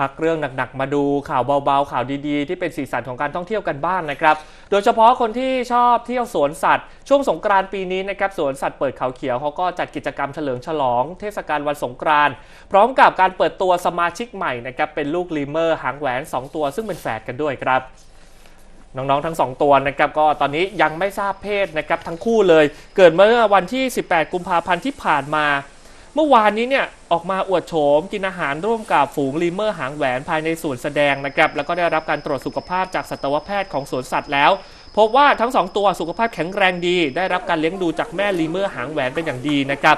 พักเรื่องหนักๆมาดูข่าวเบาๆ ข่าวดีๆ ที่เป็นสีสันของการท่องเที่ยวกันบ้างนะครับ โดยเฉพาะคนที่ชอบเที่ยวสวนสัตว์ ช่วงสงกรานต์ปีนี้นะครับสวนสัตว์เปิดเขาเขียวเขาก็จัดกิจกรรมเฉลิมฉลอง เทศกาลวันสงกรานต์พร้อมกับการเปิดตัวสมาชิกใหม่นะครับเป็นลูกลีเมอร์หางแหวน 2 ตัว ซึ่งเป็นแฝดกันด้วยครับน้อง ๆ ทั้ง 2 ตัวนะครับก็ตอนนี้ยังไม่ทราบเพศนะครับทั้งคู่เลย เกิดเมื่อวันที่ 18 กุมภาพันธ์ที่ผ่านมา เมื่อวานนี้เนี่ยออกมาอวดโฉมกินอาหารร่วมกับฝูงลีเมอร์หางแหวนภายในสวนแสดงนะครับแล้วก็ได้รับการตรวจสุขภาพจากสัตวแพทย์ของสวนสัตว์แล้ว พบว่าทั้งสองตัวสุขภาพแข็งแรงดี ได้รับการเลี้ยงดูจากแม่ลีเมอร์หางแหวนเป็นอย่างดีนะครับ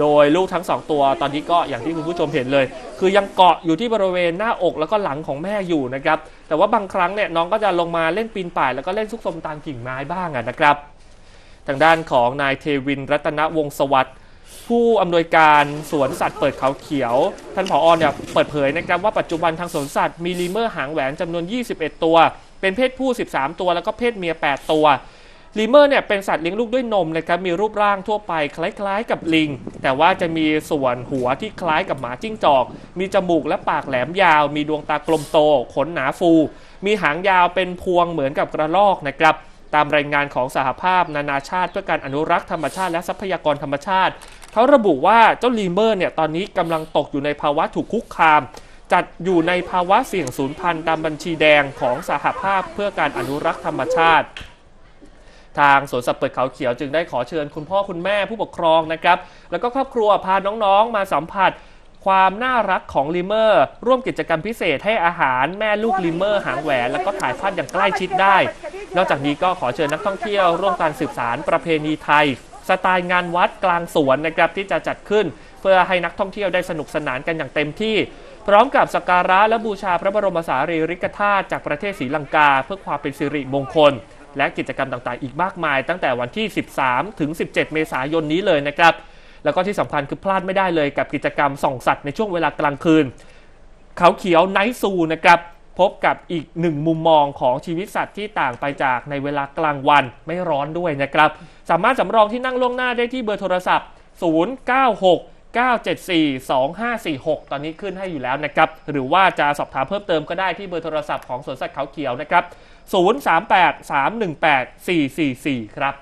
โดยลูกทั้งสองตัวตอนนี้ก็อย่างที่คุณผู้ชมเห็นเลย คือยังเกาะอยู่ที่บริเวณหน้าอกแล้วก็หลังของแม่อยู่นะครับแต่ว่าบางครั้งเนี่ยน้องก็จะลงมาเล่นปีนป่ายแล้วก็เล่นซุกซนตามกิ่งไม้บ้างะนะครับ ทางด้านของนายเทวินรัตนวงศวัสดิ์ ผู้อำนวยการสวนสัตว์เปิดเขาเขียว ท่านผอเนี่ยเปิดเผยนะครับว่าปัจจุบันทางสวนสัตว์มีลีเมอร์หางแหวนจำนวน 21 ตัว เป็นเพศผู้ 13 ตัว แล้วก็เพศเมีย 8 ตัวลีเมอร์เนี่ยเป็นสัตว์เลี้ยงลูกด้วยนมนะครับมีรูปร่างทั่วไปคล้ายๆ กับลิง แต่ว่าจะมีส่วนหัวที่คล้ายกับหมาจิ้งจอก มีจมูกและปากแหลมยาว มีดวงตากลมโต ขนหนาฟู มีหางยาวเป็นพวงเหมือนกับกระรอกนะครับ ตามรายงานของสหภาพนานาชาติเพื่อการอนุรักษ์ธรรมชาติและทรัพยากรธรรมชาติ เขาระบุว่าเจ้าลีเมอร์เนี่ยตอนนี้กำลังตกอยู่ในภาวะถูกคุกคาม จัดอยู่ในภาวะเสี่ยงสูญพันธุ์ตามบัญชีแดงของสหภาพเพื่อการอนุรักษ์ธรรมชาติทางสวนสัตว์เปิดเขาเขียวจึงได้ขอเชิญคุณพ่อคุณแม่ผู้ปกครองนะครับ แล้วก็ครอบครัวพาน้องๆ มาสัมผัส ความน่ารักของลิเมอร์ ร่วมกิจกรรมพิเศษให้อาหารแม่ลูกลิเมอร์หางแหวน แล้วก็ถ่ายภาพอย่างใกล้ชิดได้ นอกจากนี้ก็ขอเชิญนักท่องเที่ยวร่วมการสืบสารประเพณีไทย สไตล์งานวัดกลางสวนนะครับที่จะจัดขึ้น เพื่อให้นักท่องเที่ยวได้สนุกสนานกันอย่างเต็มที่ พร้อมกับสักการะและบูชาพระบรมสารีริกธาตุจากประเทศศรีลังกา เพื่อความเป็นสิริมงคล และกิจกรรมต่างๆ อีกมากมาย ตั้งแต่วันที่ 13 ถึง 17 เมษายนนี้เลยนะครับแล้วก็ที่สำคัญคือพลาดไม่ได้เลยกับกิจกรรมส่องสัตว์ในช่วงเวลากลางคืนเขาเขียวไนท์ซูนะครับ พบกับอีกหนึ่งมุมมองของชีวิตสัตว์ที่ต่างไปจากในเวลากลางวันไม่ร้อนด้วยนะครับ สามารถสำรองที่นั่งล่วงหน้าได้ที่เบอร์โทรศัพท์ 096 974 2546 ตอนนี้ขึ้นให้อยู่แล้วนะครับ หรือว่าจะสอบถามเพิ่มเติมก็ได้ที่เบอร์โทรศัพท์ของสวนสัตว์เขาเขียวนะครับ 038 318 444 ครับ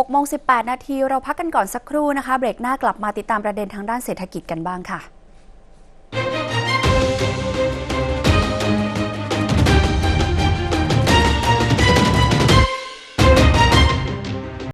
6โมง18 นาทีเราพักกันก่อนสักครู่นะคะ เบรกหน้ากลับมาติดตามประเด็นทางด้านเศรษฐกิจกันบ้างค่ะ